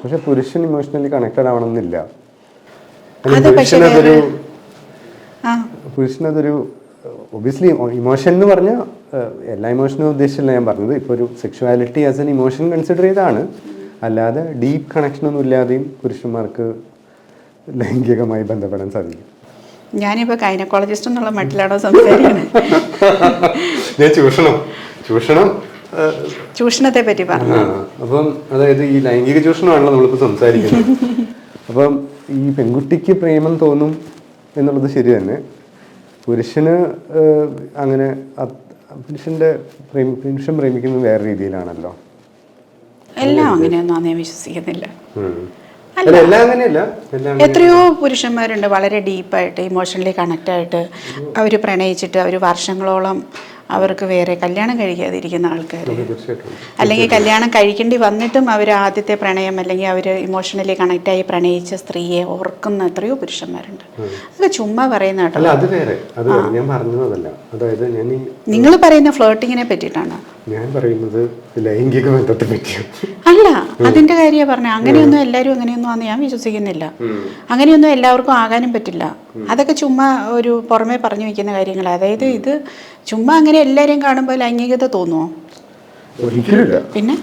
പക്ഷെ പുരുഷൻ emotionally connected ആവണമെന്നില്ല. പുരുഷനതൊരു പുരുഷനതൊരു ഒബിയസ്ലി ഇമോഷൻ എന്ന് പറഞ്ഞാൽ എല്ലാ ഇമോഷനും ഉദ്ദേശിച്ചല്ല ഞാൻ പറഞ്ഞത്. ഇപ്പോൾ ഒരു sexuality as an emotion consider ചെയ്താണ്. അല്ലാതെ ഡീപ്പ് കണക്ഷൻ ഒന്നും ഇല്ലാതെയും പുരുഷന്മാർക്ക് ലൈംഗികമായി ബന്ധപ്പെടാൻ സാധിക്കും. ഞാനിപ്പോൾ ഗൈനക്കോളജിസ്റ്റ് എന്നുള്ള മട്ടിലാണോ സംസാരിക്കുന്നത് ഞാൻ ചൂഷണം. ചൂഷണം. ചൂഷണത്തെ പറ്റി പറഞ്ഞു അപ്പം അതായത് ഈ ലൈംഗിക ചൂഷണമാണല്ലോ നമ്മളിപ്പോൾ സംസാരിക്കുന്നത്. അപ്പം ഈ പെൺകുട്ടിക്ക് പ്രേമം തോന്നും എന്നുള്ളത് ശരി തന്നെ. പുരുഷന് അങ്ങനെ പുരുഷന്റെ പുരുഷൻ പ്രേമിക്കുന്നത് വേറെ രീതിയിലാണല്ലോ. എല്ലാം അങ്ങനെയൊന്നും ഞാൻ വിശ്വസിക്കുന്നില്ല. എത്രയോ പുരുഷന്മാരുണ്ട് വളരെ ഡീപ്പായിട്ട് ഇമോഷണലി കണക്റ്റായിട്ട് അവർ പ്രണയിച്ചിട്ട് അവർ വർഷങ്ങളോളം അവർക്ക് വേറെ കല്യാണം കഴിക്കാതിരിക്കുന്ന ആൾക്കാർ അല്ലെങ്കിൽ കല്യാണം കഴിക്കേണ്ടി വന്നിട്ടും അവർ ആദ്യത്തെ പ്രണയം അല്ലെങ്കിൽ അവർ ഇമോഷണലി കണക്റ്റായി പ്രണയിച്ച സ്ത്രീയെ ഓർക്കുന്ന എത്രയോ പുരുഷന്മാരുണ്ട്. അതൊക്കെ ചുമ്മാ പറയുന്ന നിങ്ങൾ പറയുന്ന ഫ്ലോട്ടിങ്ങിനെ പറ്റിയിട്ടാണ്. ഞാൻ പറയുന്നത് ലൈംഗിക ബന്ധത്തെ പറ്റി അല്ല അതിന്റെ കാര്യമാണ് പറഞ്ഞത്. അങ്ങനെയൊന്നും എല്ലാവരും അങ്ങനെയൊന്നും ആണെന്ന് ഞാൻ വിശ്വസിക്കുന്നില്ല. അങ്ങനെയൊന്നും എല്ലാവർക്കും ആകാനും പറ്റില്ല. അതൊക്കെ ചുമ്മാ ഒരു പുറമേ പറഞ്ഞു വെക്കുന്ന കാര്യങ്ങൾ അതായത് ഇത് ചുമ്മാ അങ്ങനെ എല്ലാവരെയും കാണുമ്പോൾ ലൈംഗികത തോന്നുമോ പിന്നെ?